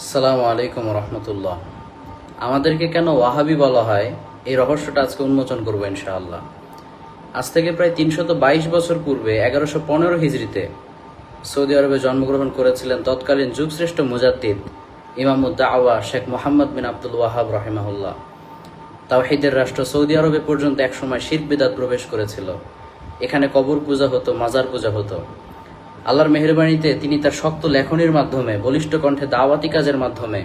আসসালামু আলাইকুম রহমতুল্লাহ। আমাদেরকে কেন ওয়াহাবি বলা হয়? এই রহস্যটা আজকে উন্মোচন করব ইনশাআল্লাহ। আজ থেকে প্রায় তিনশত বাইশ বছর পূর্বে এগারোশো পনেরো হিজড়িতে সৌদি আরবে জন্মগ্রহণ করেছিলেন তৎকালীন যুগশ্রেষ্ঠ মুজাদ্দিদ ইমামুদ্দা আওয়া শেখ মোহাম্মদ বিন আব্দুল ওয়াহাব রহিমাহুল্লাহ। তাওহিদের রাষ্ট্র সৌদি আরবে পর্যন্ত একসময় শির বিদাত প্রবেশ করেছিল। এখানে কবর পূজা হতো, মাজার পূজা হতো। আল্লাহর মেহরবানিতে তিনি তার শক্ত লেখনির মাধ্যমে, বলিষ্ঠ কণ্ঠে দাওয়াতি কাজের মাধ্যমে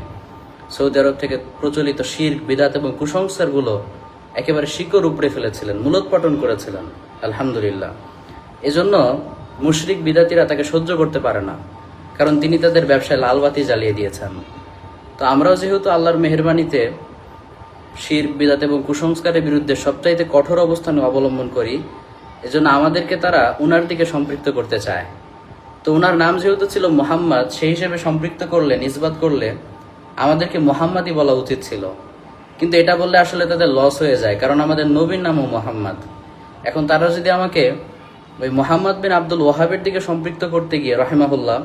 সৌদি আরব থেকে প্রচলিত শির বিদাত এবং কুসংস্কারগুলো একেবারে শিকড় উপড়ে ফেলেছিলেন, মূলোৎপাটন করেছিলেন। আলহামদুলিল্লাহ। এজন্য মুশরিক, বিদাতিরা তাকে সহ্য করতে পারে না, কারণ তিনি তাদের ব্যবসায় লালবাতি জ্বালিয়ে দিয়েছেন। তো আমরাও যেহেতু আল্লাহর মেহরবানিতে শির বিদাত এবং কুসংস্কারের বিরুদ্ধে সবচাইতে কঠোর অবস্থান অবলম্বন করি, এজন্য আমাদেরকে তারা উনার দিকে সম্পৃক্ত করতে চায়। তো ওনার নাম যেহেতু ছিল মোহাম্মদ, সেই হিসেবে সম্পৃক্ত করলে, নিসবাত করলে আমাদেরকে মোহাম্মদই বলা উচিত ছিল। কিন্তু এটা বললে আসলে তাদের লস হয়ে যায়, কারণ আমাদের নবীর নামও মোহাম্মদ। এখন তারা যদি আমাকে ওই মোহাম্মদ বিন আব্দুল ওয়াহাবের দিকে সম্পৃক্ত করতে গিয়ে, রহেমাহুল্লাহ,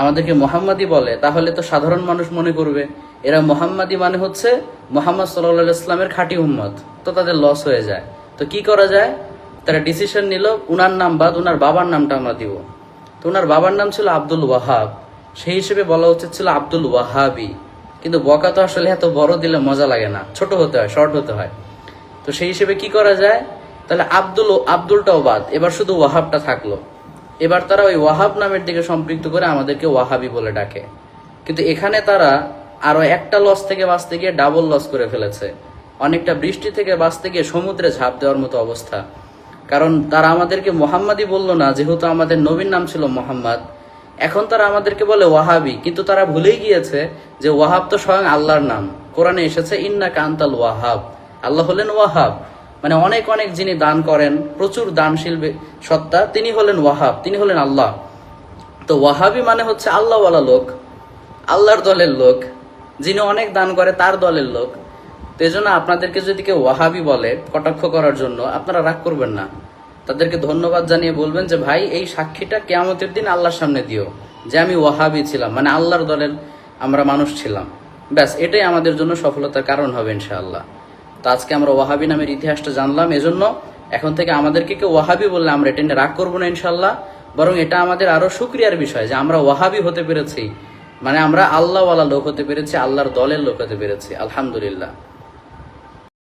আমাদেরকে মোহাম্মদই বলে, তাহলে তো সাধারণ মানুষ মনে করবে, এরা মোহাম্মদই মানে হচ্ছে মোহাম্মদ সাল্লাহ ইসলামের খাঁটি উম্মত। তো তাদের লস হয়ে যায়। তো কি করা যায়? তারা ডিসিশন নিল, উনার নাম বাদ, উনার বাবার নামটা আমরা দিব। তো ওনার বাবার নাম ছিল আব্দুল ওয়াহাব। সেই হিসেবে বলা উচিত ছিল আব্দুল ওয়াহাবি। কিন্তু বকা তো আসলে এত বড় দিলে মজা লাগে না। ছোট হতে হয়, শর্ট হতে হয়। তো সেই হিসেবে কি করা যায়? তাহলে আব্দুল আব্দুলটাও বাদ। এবার শুধু ওয়াহাবটা থাকল। এবার তারা ওই ওয়াহাব নামের দিকে সম্পৃক্ত করে আমাদেরকে ওয়াহাবি বলে ডাকে। কিন্তু এখানে তারা আরও একটা লস থেকে বাঁচতে গিয়ে ডাবল লস করে ফেলেছে। অনেকটা বৃষ্টি থেকে বাঁচতে গিয়ে সমুদ্রে ঝাঁপ দেওয়ার মতো অবস্থা। কারণ তারা আমাদেরকে মোহাম্মদই বলল না, যেহেতু আমাদের নবীর নাম ছিল মোহাম্মদ। এখন তারা আমাদেরকে বলে ওয়াহাবি, কিন্তু তারা ভুলেই গিয়েছে যে ওয়াহাব তো স্বয়ং আল্লাহর নাম। কোরআনে এসেছে ইন্না কান্তাল ওয়াহাব। আল্লাহ হলেন ওয়াহাব। মানে অনেক অনেক যিনি দান করেন, প্রচুর দানশীল সত্তা, তিনি হলেন ওয়াহাব, তিনি হলেন আল্লাহ। তো ওয়াহাবি মানে হচ্ছে আল্লাহওয়ালা লোক, আল্লাহর দলের লোক, যিনি অনেক দান করে তার দলের লোক। তো এজন্য আপনাদেরকে যদি কেউ ওয়াহাবি বলে, কটাক্ষ করার জন্য, আপনারা রাগ করবেন না। তাদেরকে ধন্যবাদ জানিয়ে বলবেন যে, ভাই, এই সাক্ষীটা কেয়ামতের দিন আল্লাহর সামনে দিও। যে, আমি ওয়াহাবি ছিলাম মানে আল্লাহর দলের আমরা মানুষ ছিলাম। ব্যাস, এটাই আমাদের জন্য সফলতার কারণ হবে ইনশাআল্লাহ। তো আজকে আমরা ওয়াহাবি নামের ইতিহাসটা জানলাম, এজন্য এখন থেকে আমাদেরকে কেউ ওয়াহাবি বললে আমরা এটা রাগ করব না ইনশাল্লাহ বরং এটা আমাদের আরও সুক্রিয়ার বিষয় যে, আমরা ওয়াহাবি হতে পেরেছি। মানে আমরা আল্লাহওয়ালা লোক হতে পেরেছি, আল্লাহর দলের লোক হতে পেরেছি, আলহামদুলিল্লাহ।